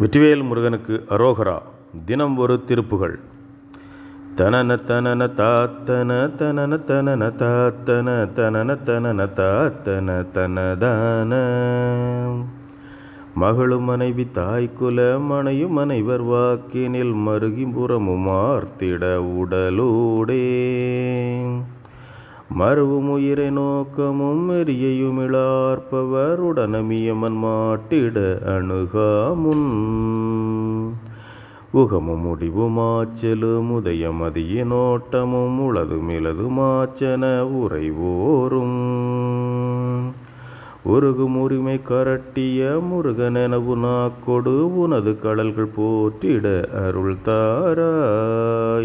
வெற்றிவேல் முருகனுக்கு அரோகரா தினம் ஒரு திருப்புகள். தனன தனன தாத்தன தனன தனன தாத்தன தனன தனன தாத்தன தனதான. மகளும் மனைவி தாய்க்குல மனையும் மனைவர் வாக்கினில் மருகிபுறமுமார்த்திட உடலோடே. மறுவும் உயிரை நோக்கமும் எரியையுமிழார்ப்பவர் உடனமியமன் மாட்டிட அணுகாமுன் உகமும் முடிவுமாச்சலும் உதயமதியினோட்டமும் உளதுமிளதுமாச்சன உறைவோரும். உருகும் உரிமை கரட்டிய முருகனெனவு நாக்கொடு உனது கடல்கள் போற்றிட அருள் தாராய்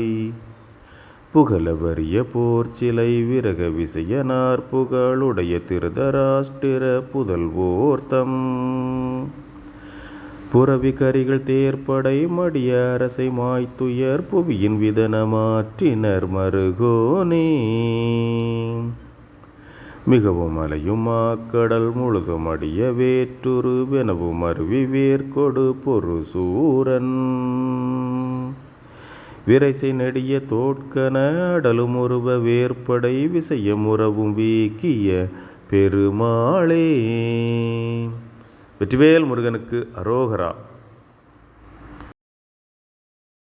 புகழவரிய போர்ச்சிலை விரக விசயனார் புகழுடைய திருதராஷ்டிர புதல்வோர்த்தம். புறவி கரிகள் தேர்ப்படை மடிய அரசை மாய்த்துயர் புவியின் விதனமாற்றினர் மருகோனே. மிகவும் அலையும் ஆக்கடல் முழுதும் அடிய வேற்றுரு வெனவும் அருவி வேர்கொடு பொறு சூரன் விரைசை நெடிய தோட்கன அடலுமுருவ வேற்படை விசையமுறவும் வீக்கிய பெருமாளே. வெற்றிவேல் முருகனுக்கு அரோகரா.